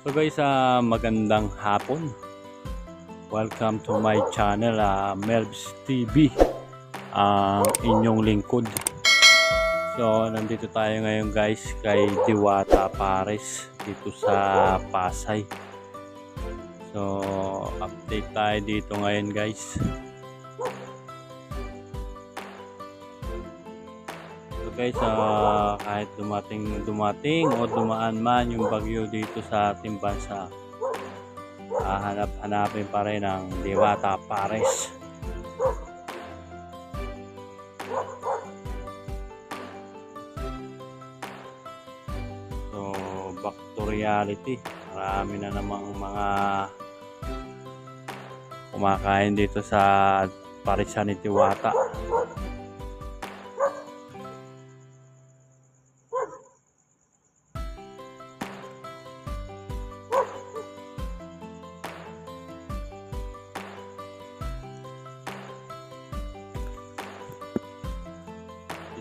So guys, ah, magandang hapon. Welcome to my channel, ah, Melbs TV. Ang inyong lingkod. So, nandito tayo ngayon guys kay Diwata Pares dito sa Pasay. So, update tayo dito ngayon guys. Guys, ah, kahit dumating dumating o dumaan man yung bagyo dito sa ating bansa, hahanap-hanapin pa rin ang Diwata Pares. So, back to reality. Marami na namang mga kumakain dito sa Parisan ni.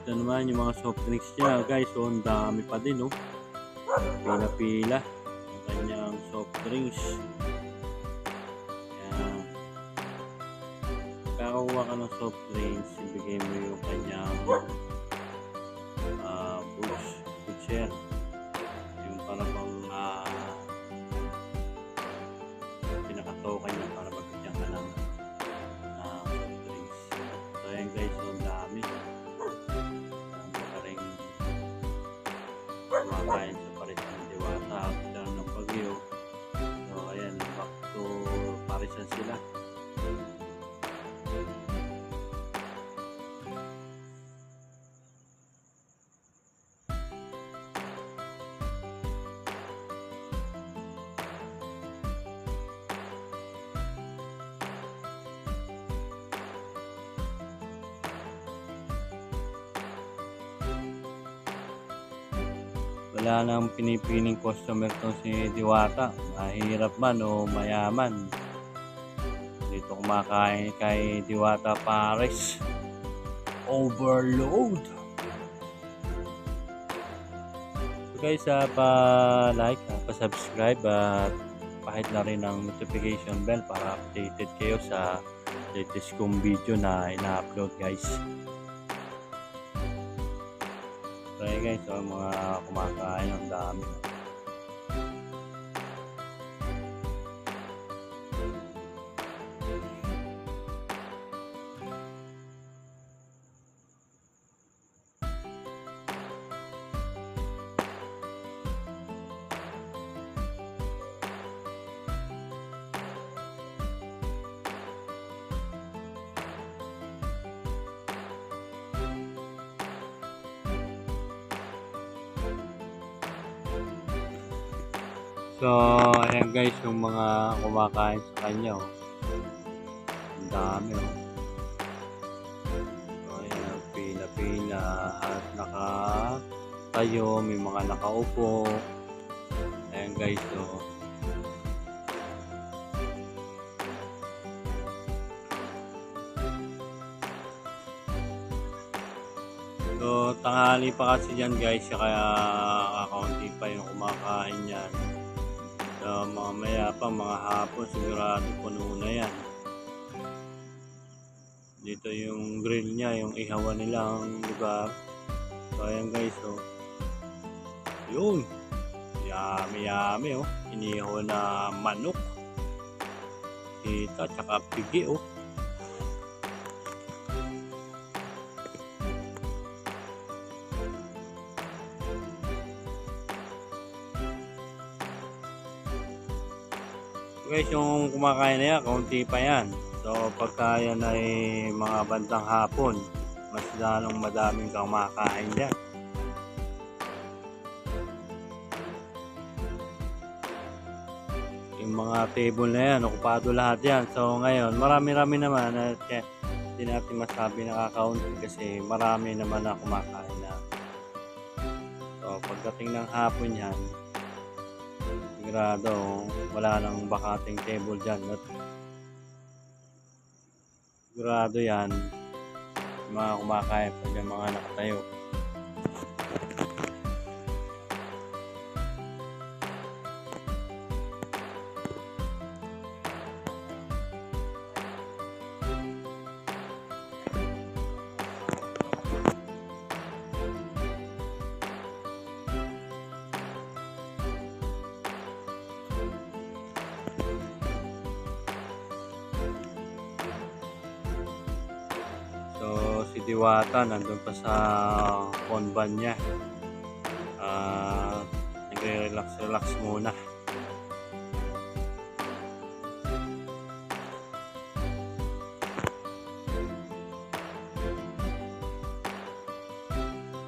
Ito naman yung mga soft drinks niya guys. So, ang dami pa din oh. Pila-pila. Ang kanyang soft drinks. Ayan. Kakakuha ka ng soft drinks, ibigay mo yung kanyang uh, food, food share. you. Wala nang pinipiling customer tong si Diwata. Mahirap man o mayaman. Dito kumakain kay Diwata Pares. Overload! So guys, ah, pa-like, ah, pa-subscribe at pahit na rin ang notification bell para updated kayo sa latest kong video na ina-upload guys. Guys, so mga kumakain ang dami. So, ayan guys, yung mga kumakain sa kanya. Oh. Ang dami oh. So, ayan, pila-pila at nakatayo, may mga nakaupo. Ayan guys, oh. So, tanghali pa kasi dyan guys, kaya kakaunti pa yung kumakain yan. So, mamaya pa, mga hapon, sigurado puno na yan. Dito yung grill niya, yung ihawan nilang lugar. So, ayan guys, oh. Yun. Yummy, yummy, oh. Inihaw na manok. Kita, tsaka pigi, oh. Guys yung kumakain na yan kaunti pa yan. So pagka yan ay mga bandang hapon mas lalong madaming kumakain dyan. Yung mga table na yan okupado lahat yan. So ngayon marami-rami naman at kaya hindi natin masabi nakakaunti kasi marami naman na kumakain na. So pagdating ng hapon yan sigurado wala nang bakating table dyan. At sigurado yan mga kumakain pag mga nakatayo Diwata nandun pa sa convan niya. Ah, nagre-relax-relax muna.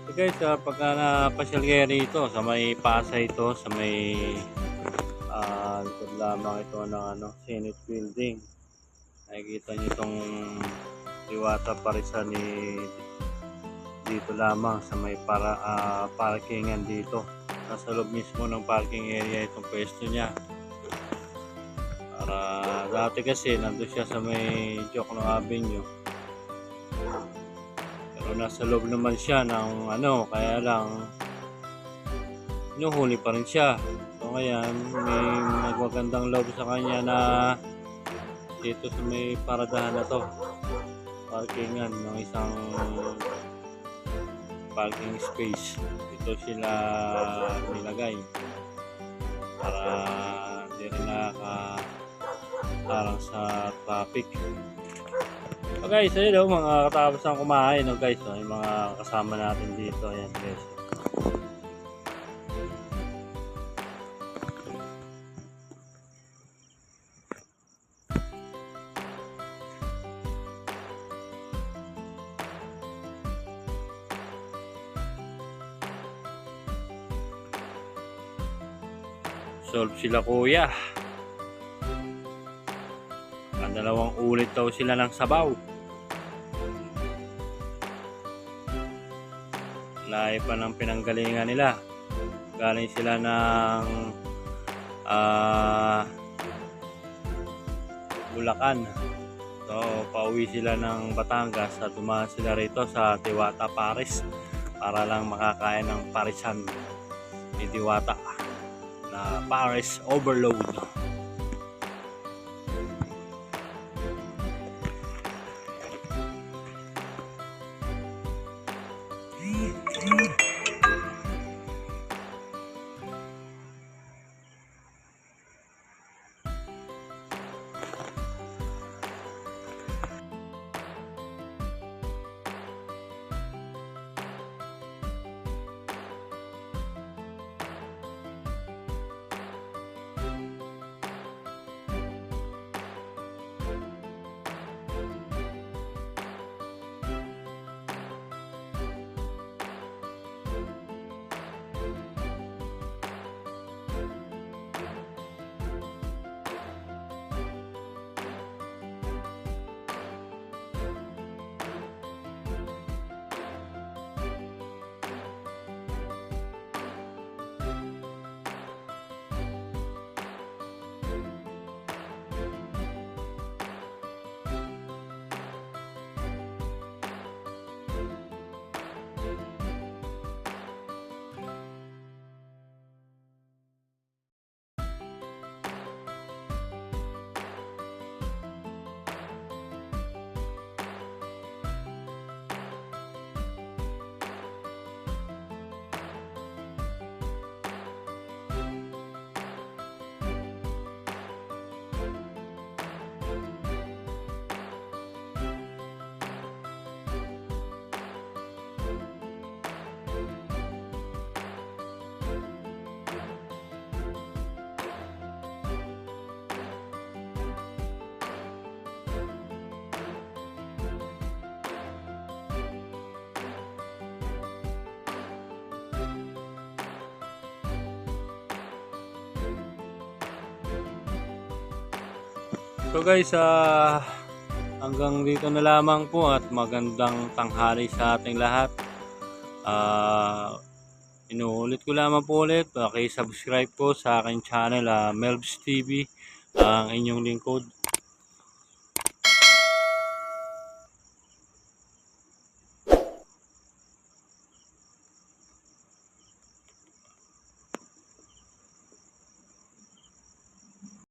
So guys, uh, pagka napasyal kayo rito, sa may Pasay ito, sa may ah likod lamang ito ng ano, Senate Building. Nakikita nyo itong Diwata Parisan ni dito lamang sa may para ah, parkingan dito. Nasa loob mismo ng parking area itong pwesto niya. Para dati kasi nandun siya sa may Jokno Avenue. Pero nasa loob naman siya ng ano, kaya lang inuhuli pa rin siya. So ngayon, may nagwagandang loob sa kanya na dito sa may paradahan na to. Parkingan ng isang parking space. Dito sila nilagay para hindi rin nakaka sa traffic. So guys, ayun oh, mga katapos ng kumain no guys, oh, yung mga kasama natin dito, ayan guys. Solve sila kuya. Ang dalawang ulit daw sila ng sabaw. Layo pa ng pinanggalingan nila. Galing sila ng ah Bulacan. So, pauwi sila ng Batangas at dumaan sila rito sa Diwata Paris para lang makakain ng parisan ni Diwata na Paris Overload. So guys, ah hanggang dito na lamang po at magandang tanghali sa ating lahat. Ah inuulit ko lamang po ulit, paki-subscribe po sa aking channel, ah, Melbs TV, ang inyong lingkod.